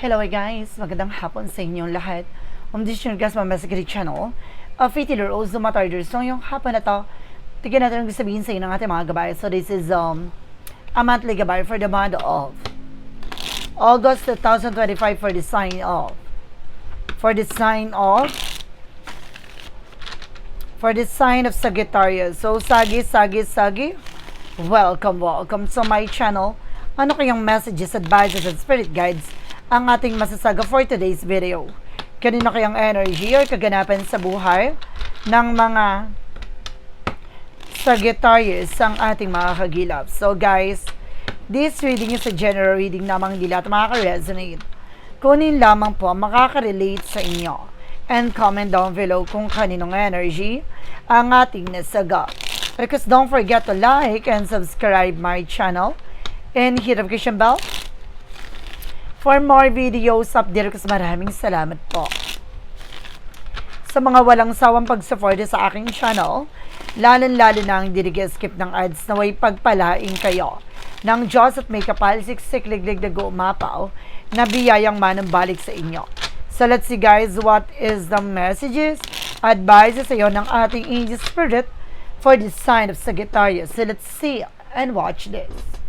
Hello guys! Magandang hapon sa inyong lahat. Um, this is your guys, Mama Secret Channel. Uh, Fitty Rose, Dumatarder. So, yung hapon na to, tignan natin ang sabihin sa inyo ng ating mga gabay. So, this is um, a monthly gabay for the month of August 2025 for the sign of for the sign of for the sign of Sagittarius. So, Sagi, Sagi, Sagi, welcome, welcome to my channel. Ano kayang messages, advices, and spirit guides ang ating masasaga for today's video? Kanino kayang energy or kaganapan sa buhay ng mga Sagittarius ang ating mga kagilap. So guys, this reading is a general reading lamang hindi lahat makaka-resonate. Kunin lamang po makaka-relate sa inyo. And comment down below kung kaninong energy ang ating nasaga. Because don't forget to like and subscribe my channel and hit the notification bell for more videos update kasi maraming salamat po. Sa mga walang sawang pagsuporta sa aking channel, lalong-lalo na ang skip ng ads na way pagpalaing kayo ng Diyos at may kapal siksik liglig na umapaw na biyayang manambalik sa inyo. So let's see guys, what is the messages, advices sa iyo ng ating angel spirit for the sign of Sagittarius. So let's see and watch this.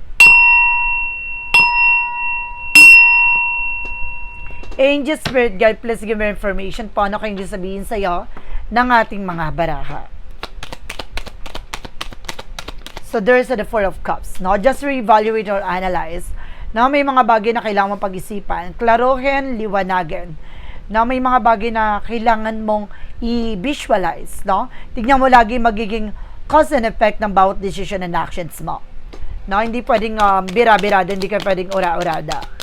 Angel Spirit Guide, please give me information paano kayong sabihin sa iyo ng ating mga baraha. So there's the Four of Cups. No? Just reevaluate or analyze. No? May mga bagay na kailangan mong pag-isipan. Klarohin, liwanagin. No? May mga bagay na kailangan mong i-visualize. No? Tignan mo lagi magiging cause and effect ng bawat decision and actions mo. No? Hindi pwedeng um, bira-birada, hindi ka pwedeng ura-urada.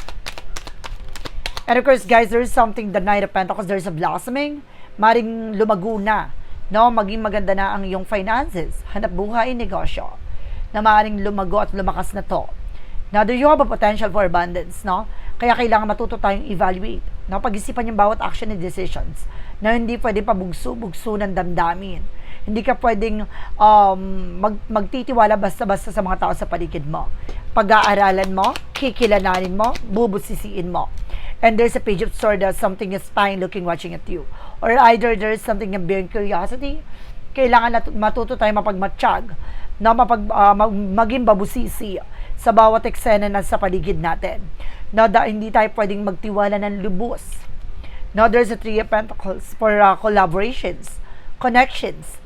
And of course, guys, there's something, the Knight of Pentacles, there's a blossoming. Maring lumago na. No? Maging maganda na ang iyong finances. Hanap buhay, negosyo. Na maaaring lumago at lumakas na to. Now, do you have a potential for abundance, no? Kaya kailangan matuto tayong evaluate. No? Pag-isipan yung bawat action and decisions na hindi pwede pabugso-bugso ng damdamin. Hindi ka pwedeng um, mag, magtitiwala basta-basta sa mga tao sa paligid mo. Pag-aaralan mo, kikilalanin mo, bubusisiin mo. And there's a page of sword that something is spying, looking, watching at you. Or either there's something na bearing curiosity. Kailangan nat- matuto tayo mapagmatsyag na mapag, uh, mag- maging babusisi sa bawat eksena na sa paligid natin. Na da, hindi tayo pwedeng magtiwala ng lubos. Now, there's a three of pentacles for uh, collaborations, connections.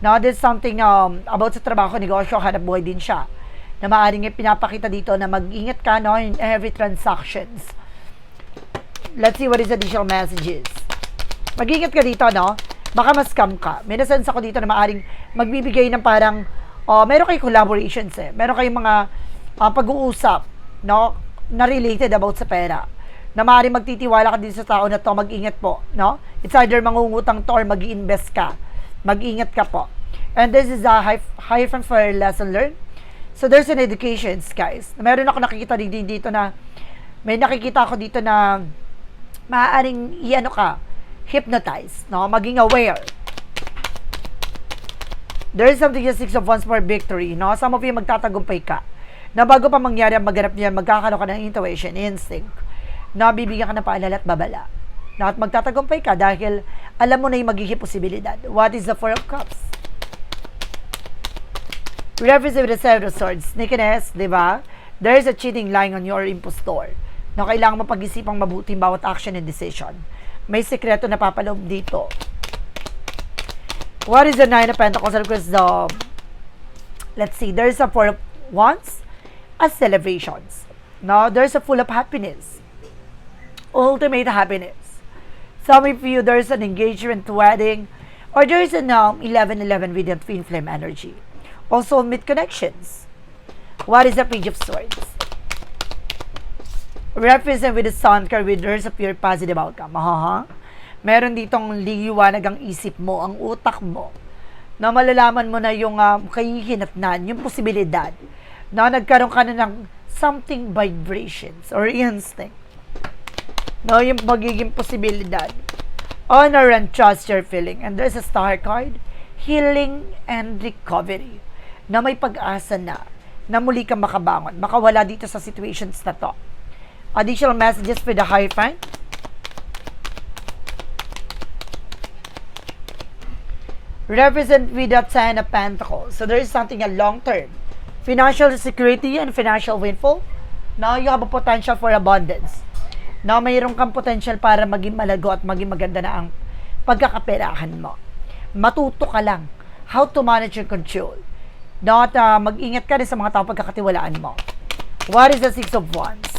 Now, there's something um, about sa trabaho, negosyo, hanap buhay din siya. Na maaaring pinapakita dito na mag-ingat ka no, in every transactions. Let's see what is additional messages. Mag-ingat ka dito, no? Baka mas-scam ka. May nasense ako dito na maaaring magbibigay ng parang, oh, meron kayong collaborations eh. Meron kayong mga uh, pag-uusap, no? Na related about sa pera. Na maaaring magtitiwala ka din sa tao na to, mag-ingat po, no? It's either mangungutang to or mag invest ka. Mag-ingat ka po. And this is a high, high for lesson learned. So there's an education, guys. Meron ako nakikita din dito na may nakikita ako dito na maaaring i-ano ka, hypnotize, no? Maging aware. There is something yung six of wands for victory, no? Some of you magtatagumpay ka. Na bago pa mangyari ang maganap niyan, magkakaroon ka ng intuition, instinct. Na bibigyan ka ng paalala at babala. No? At magtatagumpay ka dahil alam mo na yung magiging posibilidad. What is the Four of Cups? Reference with the Seven of Swords. Sneakiness, di ba? There is a cheating lying on your impostor na kailangan mo pag-isipang mabuti bawat action and decision. May sekreto na papaloob dito. What is the Nine of Pentacles? Because the, let's see, there's a Four of Wands as celebrations. No, there's a full of happiness. Ultimate happiness. Some of you, there's an engagement, wedding, or there's an um, 11-11 with the twin flame energy. Also, mid connections. What is the Page of Swords? Represent with the sun card with there's a pure positive outcome. Aha. Meron ditong liwanag ang isip mo, ang utak mo, na malalaman mo na yung uh, kahihinatnan, yung posibilidad, na nagkaroon ka na ng something vibrations or instinct. No, yung magiging posibilidad. Honor and trust your feeling. And there's a star card, healing and recovery. Na may pag-asa na, na muli kang makabangon, makawala dito sa situations na to Additional messages for the Hierophant. Represent with the Ten of Pentacles. So there is something a long term. Financial security and financial windfall. Now you have a potential for abundance. Now mayroon kang potential para maging malago at maging maganda na ang pagkakaperahan mo. Matuto ka lang how to manage your control. Not uh, mag-ingat ka rin sa mga tao pagkakatiwalaan mo. What is the Six of Wands?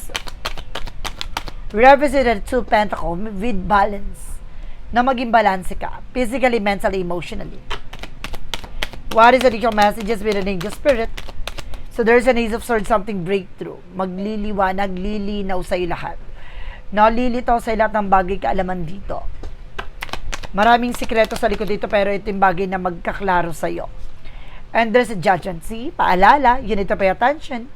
Represented two pentacle with balance. Na maging balance ka. Physically, mentally, emotionally. What is the additional messages with an angel spirit? So there's an ace of swords, something breakthrough. Magliliwanag, lilinaw sa'yo lahat. Nalilitaw sa lahat ng bagay kaalaman dito. Maraming sikreto sa likod dito pero ito yung bagay na magkaklaro sa'yo. And there's a judgment. See, paalala, you need to pay attention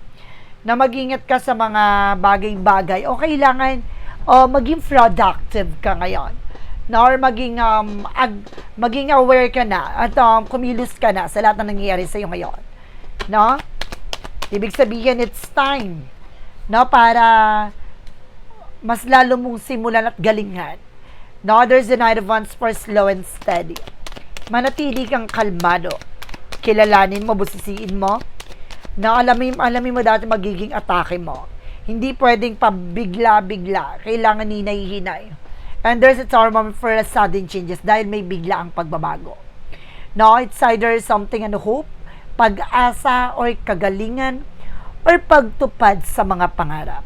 na mag-ingat ka sa mga bagay-bagay o kailangan o maging productive ka ngayon na or maging um, ag, maging aware ka na at um, kumilos ka na sa lahat na nangyayari sa iyo ngayon. No? Ibig sabihin, it's time no, para mas lalo mong simulan at galingan. No, there's the Knight of Wands for slow and steady. Manatili kang kalmado. Kilalanin mo, busisiin mo, na alamin, alamin mo dati magiging atake mo. Hindi pwedeng pabigla-bigla. Kailangan hinay-hinay. And there's a moment for a sudden changes dahil may bigla ang pagbabago. No, it's either something and hope, pag-asa, or kagalingan, or pagtupad sa mga pangarap.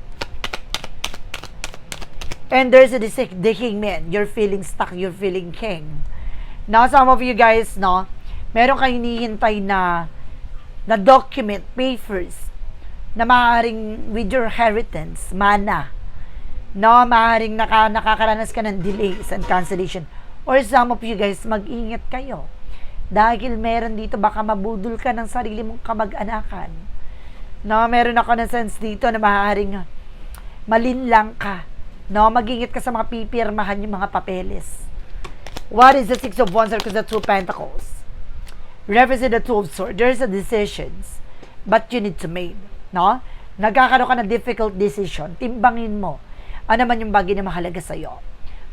And there's a the hangman. You're feeling stuck. You're feeling king. Now, some of you guys, no, meron kayong hinihintay na na document, papers, na maaaring with your inheritance, mana, no, maaaring naka, nakakaranas ka ng delays and cancellation. Or some of you guys, mag-ingat kayo. Dahil meron dito, baka mabudol ka ng sarili mong kamag-anakan. No, meron ako na sense dito na maaaring malinlang ka. No, mag-ingat ka sa mga pipirmahan yung mga papeles. What is the Six of Wands or the Two Pentacles? Represent the two of swords. There's a decisions, but you need to make. No? Nagkakaroon ka ng difficult decision. Timbangin mo. Ano man yung bagay na mahalaga sa'yo?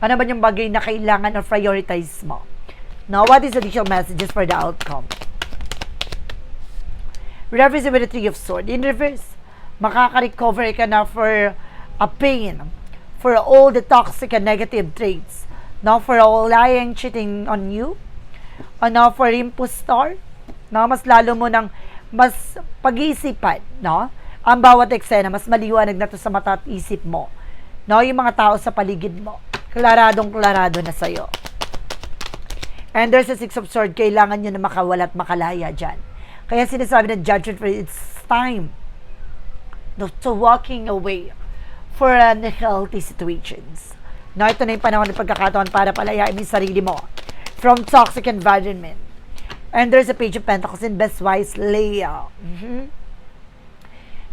Ano man yung bagay na kailangan or prioritize mo? Now, what is the additional messages for the outcome? Represent with the Three of Swords. In reverse, makaka-recover ka na for a pain, for all the toxic and negative traits, now for all lying, cheating on you, ano, for impostor, no, mas lalo mo nang mas pag-iisipan, no, ang bawat eksena, mas maliwanag na to sa mata at isip mo, no, yung mga tao sa paligid mo, klaradong klarado na sa'yo. And there's a Six of Swords, kailangan nyo na makawala at makalaya dyan. Kaya sinasabi ng judgment for it's time no, to walking away for unhealthy situations. No, ito na yung panahon ng pagkakataon para palayain yung sarili mo from toxic environment. And there's a page of pentacles in best wise layout. Mm-hmm.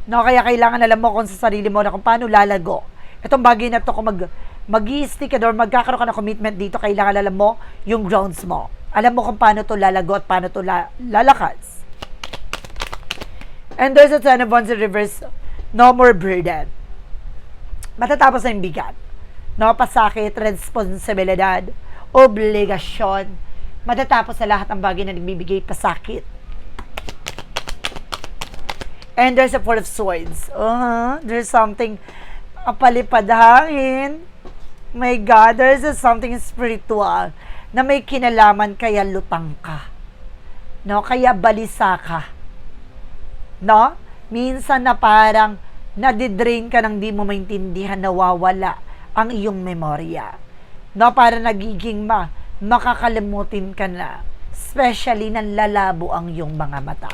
No, kaya kailangan alam mo kung sa sarili mo na kung paano lalago. Itong bagay na to kung mag mag stick or magkakaroon ka ng commitment dito, kailangan alam mo yung grounds mo. Alam mo kung paano to lalago at paano to la- lalakas. And there's a ten of wands in reverse, no more burden. Matatapos na yung bigat. No, pasakit, responsibilidad, obligasyon. Matatapos sa lahat ng bagay na nagbibigay pasakit. And there's a Four of Swords. Uh-huh. There's something apalipadahin. My God, there's a something spiritual na may kinalaman kaya lutang ka. No? Kaya balisa ka. No? Minsan na parang nadidrain ka nang di mo maintindihan, nawawala ang iyong memorya no, para nagiging ma, makakalimutin ka na. Especially nang lalabo ang iyong mga mata.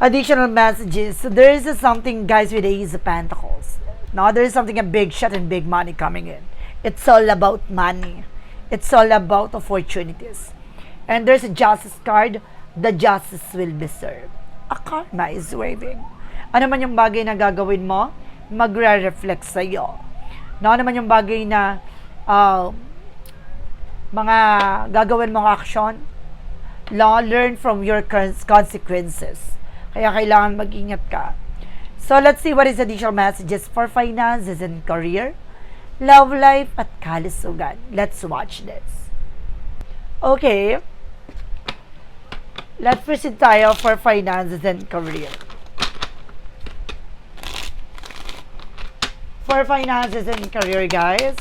Additional messages. So there is something, guys, with the Ace of Pentacles. Now, there is something, a big shot and big money coming in. It's all about money. It's all about opportunities. And there's a justice card. The justice will be served. A karma is waving. Ano man yung bagay na gagawin mo, magre-reflect sa'yo ano naman yung bagay na uh, mga gagawin mong action, law, learn from your consequences. Kaya kailangan mag-ingat ka. So let's see what is additional messages for finances and career, love life, at kalusugan. Let's watch this. Okay. Let's proceed tayo for finances and career. For finances and career, guys.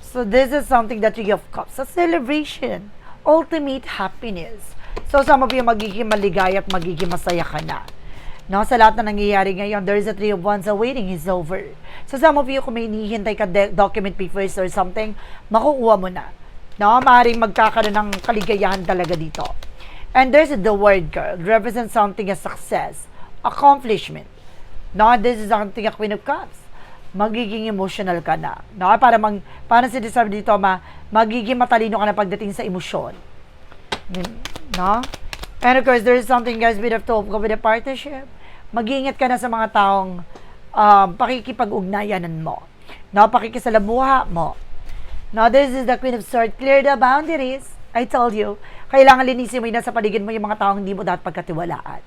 So this is something that Three of Cups, a celebration, ultimate happiness. So some of you magiging maligaya at magiging masaya ka na. No, sa lahat na nangyayari ngayon, there is a three of wands awaiting is over. So some of you, kung may hinihintay ka document papers or something, makukuha mo na. No, maaaring magkakaroon ng kaligayahan talaga dito. And there's the word girl, represents something as success, accomplishment. No, this is something a Queen of Cups. Magiging emotional ka na. No, para mag, para sinasabi dito, ma, magiging matalino ka na pagdating sa emosyon. No? And of course, there is something guys with a talk with a partnership. Mag-iingat ka na sa mga taong um, pakikipag-ugnayanan mo. No, pakikisalamuha mo. Now, this is the Queen of Swords. Clear the boundaries. I told you, kailangan linisin mo yun sa paligid mo yung mga taong hindi mo dapat pagkatiwalaan.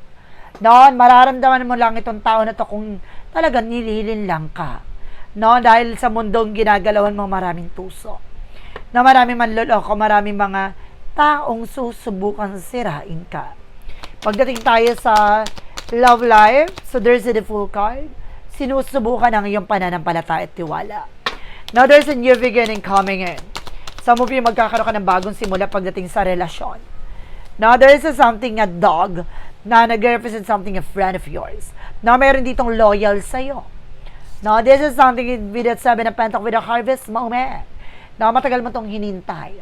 No, mararamdaman mo lang itong tao na to kung talagang nililin lang ka. No, dahil sa mundong ginagalawan mo maraming tuso. Na maraming manloloko, maraming mga taong susubukan sirain ka. Pagdating tayo sa love life, so there's a full card. Sinusubukan ang iyong pananampalataya at tiwala. Now there's a new beginning coming in. Some of magkakaroon ka ng bagong simula pagdating sa relasyon. Now there is a something a dog na nag-represent something a friend of yours. Now meron ditong loyal sa'yo. Now this is something with that seven of pentacles with a harvest moment. Now matagal mo tong hinintay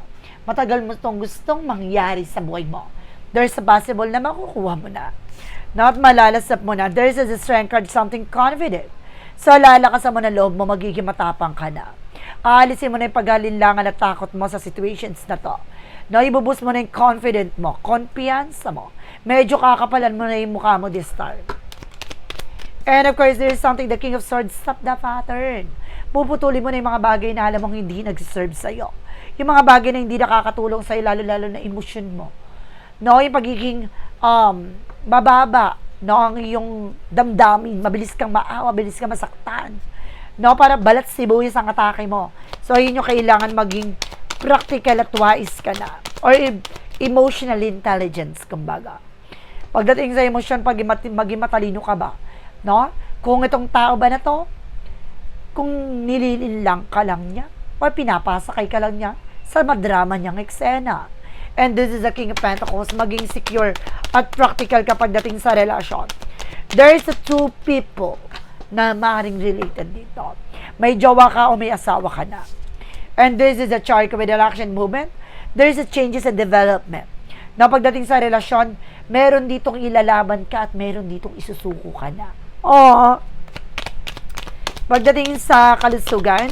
matagal mo itong gustong mangyari sa buhay mo. There's a possible na makukuha mo na. Not malalasap mo na. There's a strength card, something confident. So, lalakasan mo na loob mo, magiging matapang ka na. Aalisin mo na yung paghalinlangan at takot mo sa situations na to. No, ibubus mo na yung confident mo, confiance mo. Medyo kakapalan mo na yung mukha mo this time. And of course, there is something, the King of Swords, stop the pattern. Puputulin mo na yung mga bagay na alam mong hindi nag-serve sa'yo yung mga bagay na hindi nakakatulong sa'yo, lalo-lalo na emosyon mo. No, yung pagiging um, bababa, no, ang iyong damdamin, mabilis kang maawa, mabilis kang masaktan. No, para balat sibuyas ang atake mo. So, yun yung kailangan maging practical at wise ka na. Or emotional intelligence, kumbaga. Pagdating sa emosyon, pag maging matalino ka ba? No? Kung itong tao ba na to, kung nililin lang ka lang niya, or pinapasakay ka lang niya, sa madrama niyang eksena. And this is the King of Pentacles, maging secure at practical kapag dating sa relasyon. There is two people na maaaring related dito. May jowa ka o may asawa ka na. And this is a chart with an action movement. There is a changes and development. Na pagdating sa relasyon, meron ditong ilalaban ka at meron ditong isusuko ka na. Oo. Pagdating sa kalusugan,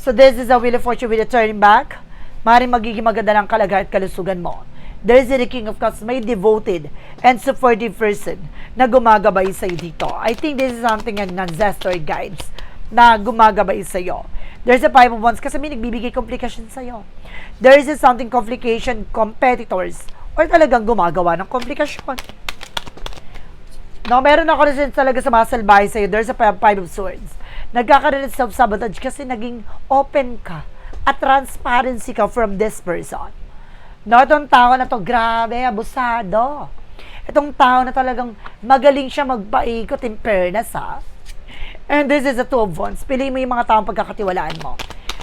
So this is a wheel of fortune with a turning back. Maring magiging maganda ng kalagayan at kalusugan mo. There is the King of Cups, may devoted and supportive person na gumagabay sa iyo dito. I think this is something an ancestor guides na gumagabay sa iyo. There's a five of wands kasi may nagbibigay komplikasyon sa iyo. There is a something complication competitors or talagang gumagawa ng komplikasyon. No, meron ako rin talaga sa mga salbahe sa iyo. There's a five of swords nagkakaroon ng self-sabotage kasi naging open ka at transparency ka from this person. No, itong tao na to, grabe, abusado. Itong tao na talagang magaling siya magpaikot in fairness, ha? And this is a two of wands. Pili mo yung mga taong pagkakatiwalaan mo.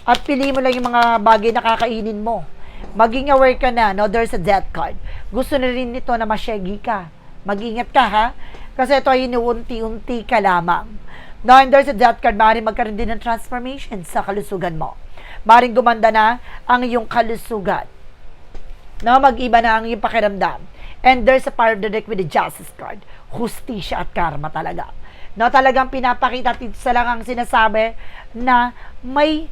At pili mo lang yung mga bagay na kakainin mo. Maging aware ka na, no? There's a death card. Gusto na rin nito na masyegi ka. Mag-ingat ka, ha? Kasi ito ay inuunti-unti ka lamang. Now, and there's a death card, maaaring magkaroon din ng transformation sa kalusugan mo. Maaaring gumanda na ang iyong kalusugan. No, mag-iba na ang iyong pakiramdam. And there's a part of the deck with the justice card. Hustisya at karma talaga. No, talagang pinapakita at sa lang ang sinasabi na may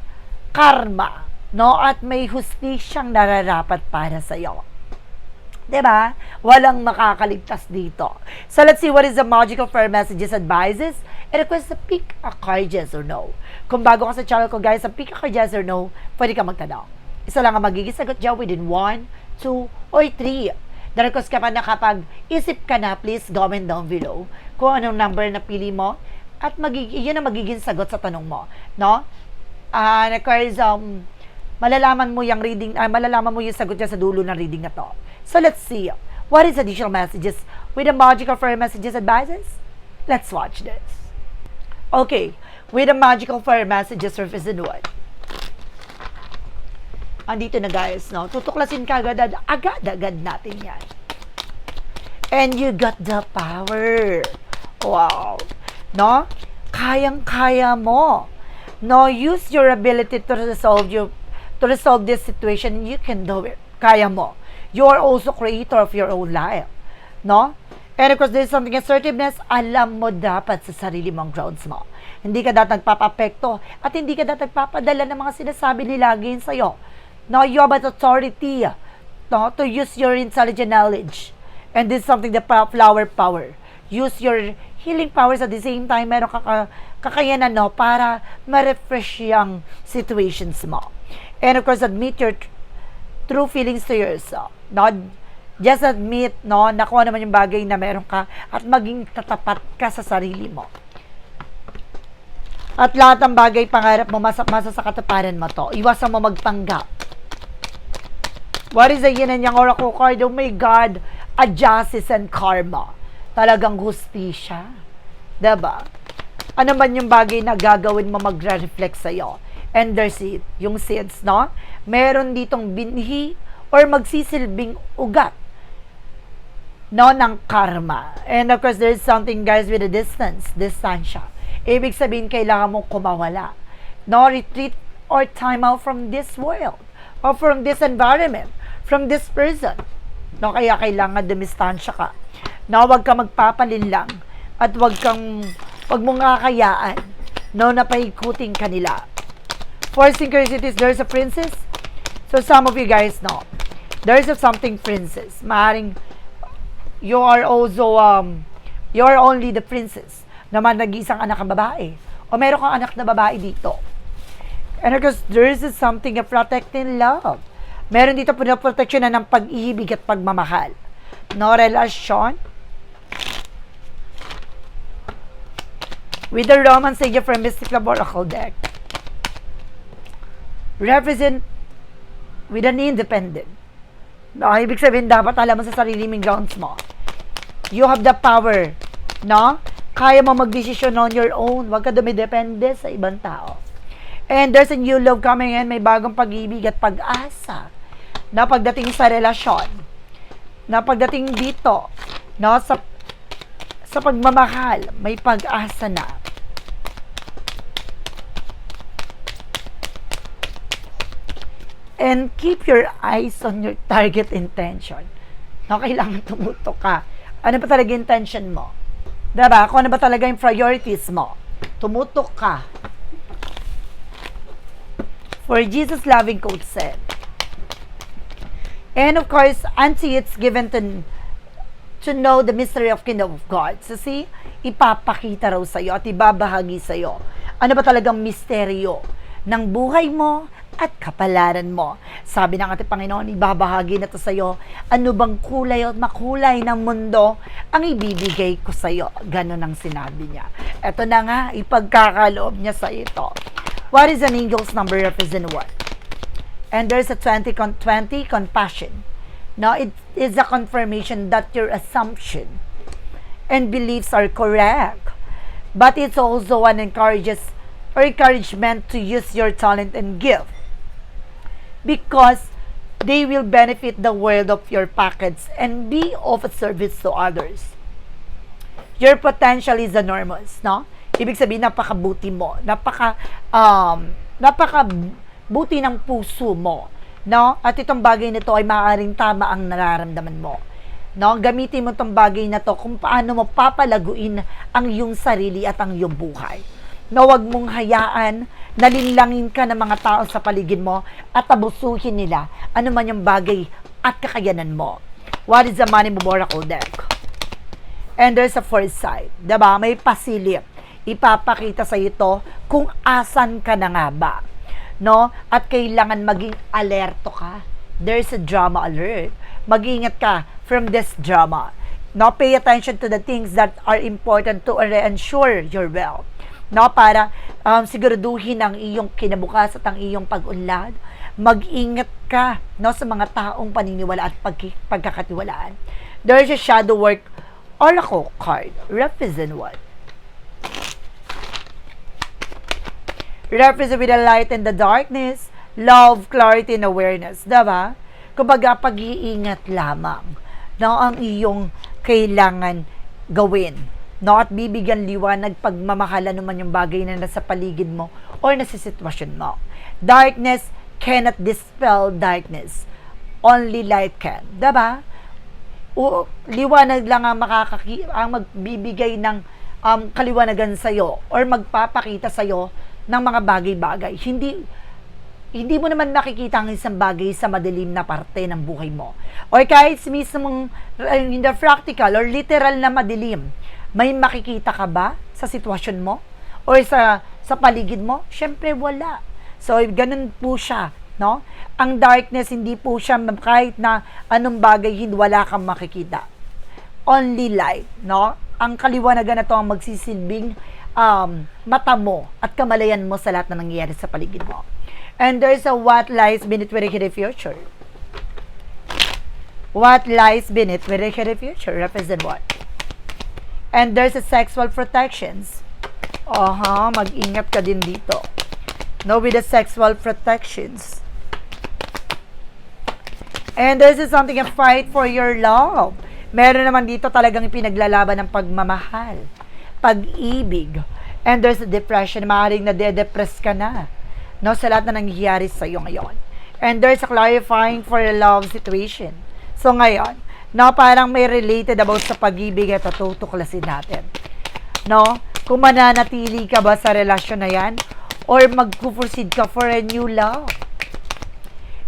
karma, no, at may hustisyang nararapat para sa iyo. 'Di ba? Walang makakaligtas dito. So let's see what is the magical fair messages advices and request to pick a card yes or no. Kung bago ka sa channel ko guys, sa pick a card yes or no, pwede ka magtanong. Isa lang ang magiging sagot dyan within 1, 2, or 3. Na-request ka pa na kapag isip ka na, please comment down below kung anong number na pili mo at magiging, yun ang magiging sagot sa tanong mo. No? Uh, Aquarius, um, malalaman mo yung reading, ah, malalaman mo yung sagot niya sa dulo ng reading na to. So let's see. What is additional messages with the magical fairy messages advices? Let's watch this. Okay, with the magical fairy messages for season 1. Andito na guys, no? Tutuklasin ka agad, agad-agad natin yan. And you got the power. Wow. No? Kayang-kaya mo. No, use your ability to resolve your to resolve this situation. You can do it. Kaya mo. You are also creator of your own life. No? And of course, there's something assertiveness, alam mo dapat sa sarili mong grounds mo. Hindi ka dapat nagpapapekto at hindi ka dapat nagpapadala ng mga sinasabi nila against sa'yo. No, you have an authority no, to use your intelligent knowledge. And this is something the flower power. Use your healing powers at the same time, meron ka ka- kakayanan no, para ma-refresh yung situations mo. And of course, admit your tr- true feelings to yourself. No, just admit no, na kung ano naman yung bagay na meron ka at maging tatapat ka sa sarili mo. At lahat ng bagay pangarap mo, masa, masa sa kataparan mo to. Iwasan mo magpanggap. What is the yin and yang oracle card? Oh my God, a justice and karma. Talagang hustisya. Diba? Ano man yung bagay na gagawin mo magre-reflect sa'yo. And there's it, yung seeds, no? Meron ditong binhi or magsisilbing ugat no, ng karma. And of course, there's something, guys, with a distance, distansya. Ibig sabihin, kailangan mong kumawala. No, retreat or time out from this world or from this environment, from this person. No, kaya kailangan dumistansya ka. No, wag ka magpapalinlang at wag kang, wag mong kakayaan no, na paikuting kanila. For synchronicities, there's a princess. So some of you guys know, there's a something princess. Maaring you are also, um, you are only the princess naman nag-isang anak ang babae. O meron kang anak na babae dito. And because there is something of protecting love. Meron dito pinoproteksyon na ng pag-ibig at pagmamahal. No relasyon. With the Roman Savior from Mystic Oracle deck. Represent with an independent. No, ibig sabihin, dapat alam mo sa sarili mong grounds mo. You have the power, no? Kaya mo magdesisyon on your own. Huwag ka dumidepende sa ibang tao. And there's a new love coming in. May bagong pag-ibig at pag-asa na pagdating sa relasyon. Na pagdating dito, no, sa, sa pagmamahal, may pag-asa na. And keep your eyes on your target intention. No, kailangan tumutok ka. Ano pa talaga intention mo? Diba? Kung ano ba talaga yung priorities mo? Tumutok ka. For Jesus loving quote said. And of course, unto it's given to to know the mystery of kingdom of God. So see, ipapakita raw sa iyo at ibabahagi sa iyo. Ano ba talagang misteryo ng buhay mo at kapalaran mo. Sabi ng ating Panginoon, ibabahagi na to sa iyo. Ano bang kulay at makulay ng mundo ang ibibigay ko sa iyo? Ganon ang sinabi niya. Ito na nga, ipagkakaloob niya sa ito. What is an angel's number represent what? And there's a 20, con 20 compassion. Now, it is a confirmation that your assumption and beliefs are correct. But it's also an encourages or encouragement to use your talent and gift because they will benefit the world of your packets and be of service to others. Your potential is enormous, no? Ibig sabihin, napakabuti mo. Napaka, um, napakabuti ng puso mo. No? At itong bagay nito ay maaaring tama ang nararamdaman mo. No? Gamitin mo itong bagay na to kung paano mo papalaguin ang iyong sarili at ang iyong buhay. No, wag mong hayaan na linlangin ka ng mga tao sa paligid mo at abusuhin nila ano man yung bagay at kakayanan mo. What is the money oracle deck? And there's a foresight. Diba? May pasilip. Ipapakita sa ito kung asan ka na nga ba no? At kailangan maging alerto ka. There's a drama alert. Mag-ingat ka from this drama. No, pay attention to the things that are important to ensure your well. No, para um, siguraduhin ang iyong kinabukas at ang iyong pag-unlad. Mag-ingat ka no, sa mga taong paniniwala at pag pagkakatiwalaan. There is a shadow work oracle card. Represent what? Represent with the light and the darkness, love, clarity, and awareness. Diba? Kumbaga, pag-iingat lamang no, ang iyong kailangan gawin. No, at bibigyan liwanag pagmamahala naman yung bagay na nasa paligid mo or nasa sitwasyon mo. Darkness cannot dispel darkness. Only light can. Diba? O, liwanag lang ang makakaki ang magbibigay ng um, kaliwanagan sa iyo or magpapakita sa iyo ng mga bagay-bagay. Hindi hindi mo naman nakikita ang isang bagay sa madilim na parte ng buhay mo. Or kahit mismong uh, in the practical or literal na madilim, may makikita ka ba sa sitwasyon mo? Or sa, sa paligid mo? Siyempre, wala. So, ganun po siya. No? Ang darkness, hindi po siya kahit na anong bagay, wala kang makikita. Only light. No? Ang kaliwanagan na to ang magsisilbing um, mata mo at kamalayan mo sa lahat na nangyayari sa paligid mo. And there's a what lies beneath with the future. What lies beneath with the future represent what? And there's a sexual protections. Aha, mag-ingat ka din dito. No, with the sexual protections. And this is something a fight for your love. Meron naman dito talagang pinaglalaban ng pagmamahal, pag-ibig. And there's a depression, maaaring na de-depress ka na no, sa lahat na nangyayari sa iyo ngayon. And there's a clarifying for a love situation. So ngayon, no, parang may related about sa pag-ibig at tutuklasin natin. No? Kung mananatili ka ba sa relasyon na yan or mag-proceed ka for a new love.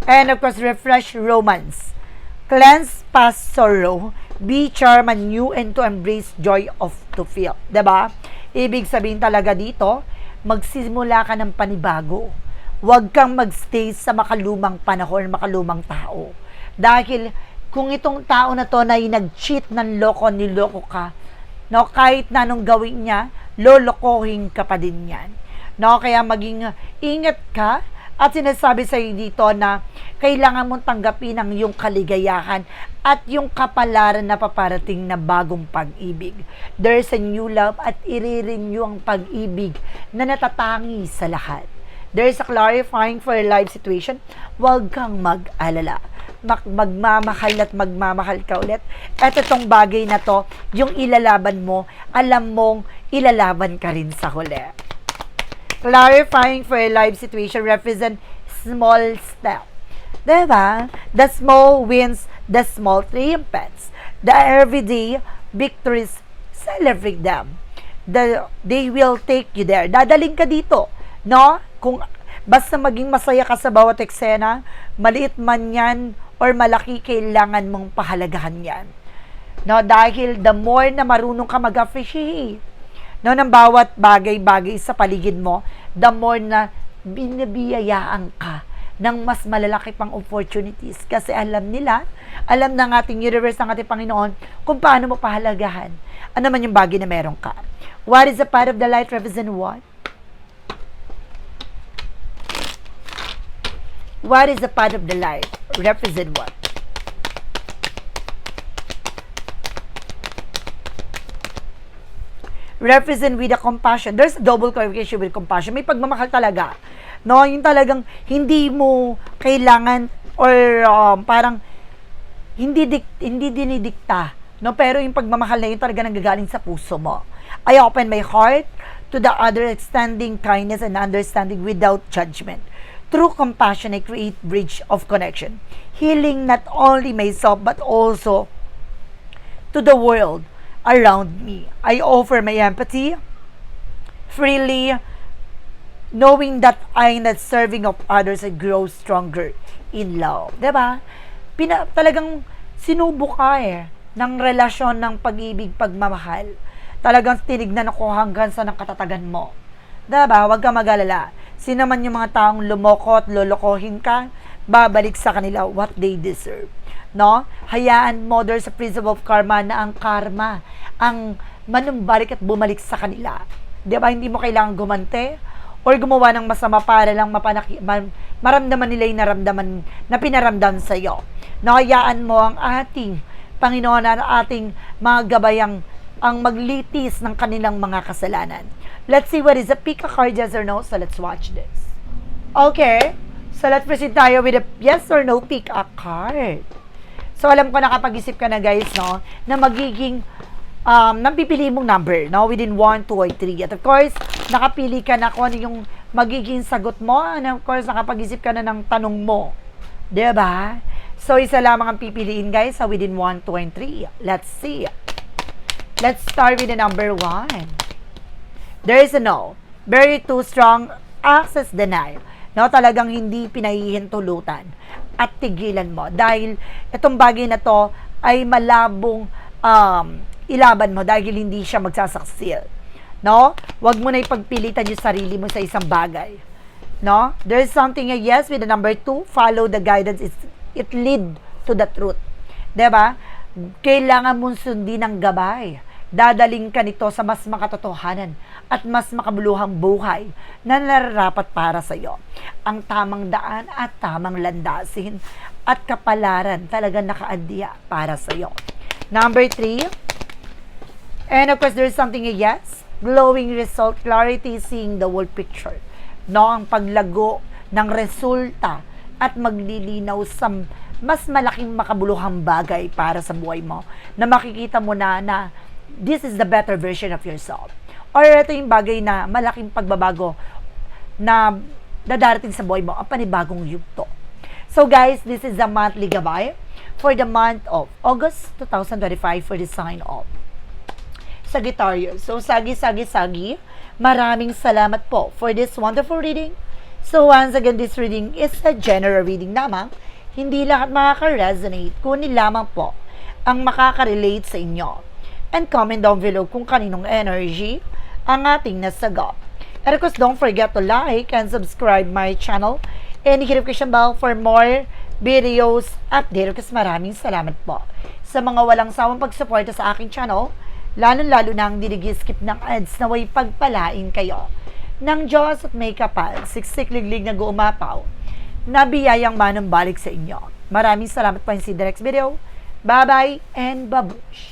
And of course, refresh romance. Cleanse past sorrow. Be charm and new and to embrace joy of to feel. ba? Ibig sabihin talaga dito, magsimula ka ng panibago. Huwag kang magstay sa makalumang panahon, makalumang tao. Dahil kung itong tao na to na nag-cheat ng loko, niloko ka, no, kahit na anong gawin niya, lolokohin ka pa din yan. No, kaya maging ingat ka at sinasabi sa iyo dito na kailangan mong tanggapin ang iyong kaligayahan at yung kapalaran na paparating na bagong pag-ibig. There's a new love at irirenew ang pag-ibig na natatangi sa lahat. There's a clarifying for a life situation. Huwag kang mag-alala. Mag magmamahal at magmamahal ka ulit. At itong bagay na to, yung ilalaban mo, alam mong ilalaban ka rin sa huli. Clarifying for a life situation represent small step. Diba? The small wins, the small triumphs. The everyday victories, celebrate them. The, they will take you there. Dadaling ka dito. No? Kung basta maging masaya ka sa bawat eksena, maliit man yan or malaki, kailangan mong pahalagahan yan. No, dahil the more na marunong ka mag-appreciate no, ng bawat bagay-bagay sa paligid mo, the more na binibiyayaan ka ng mas malalaki pang opportunities. Kasi alam nila, alam ng ating universe, ng ating Panginoon, kung paano mo pahalagahan. Ano man yung bagay na meron ka. What is the part of the light represent what? What is the part of the light represent what? represent with a compassion. There's a double clarification with compassion. May pagmamahal talaga. No, yung talagang hindi mo kailangan or um, parang hindi dik, hindi dinidikta. No, pero yung pagmamahal na yun talaga nanggagaling sa puso mo. I open my heart to the other extending kindness and understanding without judgment. Through compassion, I create bridge of connection. Healing not only myself but also to the world around me. I offer my empathy freely, knowing that I'm not serving of others, I grow stronger in love. ba? Diba? Pina, talagang sinubo ka eh ng relasyon ng pag-ibig, pagmamahal. Talagang tinignan ako hanggang sa nakatatagan mo. Diba? Huwag ka mag-alala. Sino man yung mga taong lumoko at lolokohin ka, babalik sa kanila what they deserve. no? Hayaan mo there sa principle of karma na ang karma ang manumbalik at bumalik sa kanila. 'Di ba? Hindi mo kailangan gumante or gumawa ng masama para lang mapanaki, ma- maramdaman nila yung naramdaman na pinaramdam sa iyo. Nakayaan mo ang ating Panginoon at ating mga gabayang ang maglitis ng kanilang mga kasalanan. Let's see what is a pick a card, yes or no. So let's watch this. Okay. So let's proceed tayo with a yes or no pick a card. So alam ko nakapag-isip ka na guys, no, na magiging um, napipili mong number, no, within 1, 2, or 3. At of course, nakapili ka na kung ano yung magiging sagot mo. And of course, nakapag-isip ka na ng tanong mo. ba? So, isa lamang ang pipiliin guys sa within 1, 2, and 3. Let's see. Let's start with the number 1. There is a no. Very too strong access denial. No, talagang hindi pinahihintulutan at tigilan mo. Dahil itong bagay na to ay malabong um, ilaban mo dahil hindi siya magsasaksil. No? Huwag mo na ipagpilitan yung sarili mo sa isang bagay. No? There is something a yes with the number two. Follow the guidance. It's, it lead to the truth. ba? Kailangan mong sundin ang gabay. Dadaling ka nito sa mas makatotohanan at mas makabuluhang buhay na nararapat para sa iyo. Ang tamang daan at tamang landasin at kapalaran talaga nakaadya para sa iyo. Number three, And of course, there's something a yes. Glowing result, clarity, seeing the whole picture. No, ang paglago ng resulta at maglilinaw sa mas malaking makabuluhang bagay para sa buhay mo na makikita mo na na this is the better version of yourself. Or ito yung bagay na malaking pagbabago na dadarating sa buhay mo, ang panibagong yugto. So guys, this is the monthly gabay for the month of August 2025 for the sign of Sagittarius. So, sagi, sagi, sagi. Maraming salamat po for this wonderful reading. So, once again, this reading is a general reading lamang. Hindi lahat makaka-resonate, kunin lamang po ang makaka-relate sa inyo. And comment down below kung kaninong energy ang ating nasagot. And of course, don't forget to like and subscribe my channel and hit notification bell for more videos update. Kasi maraming salamat po sa mga walang sawang pagsuporta sa aking channel lalo-lalo na ang dinigi-skip ng ads na way pagpalain kayo ng Diyos at may kapal, siksik liglig na guumapaw, na biyayang manang balik sa inyo. Maraming salamat po sa next video. Bye-bye and babush!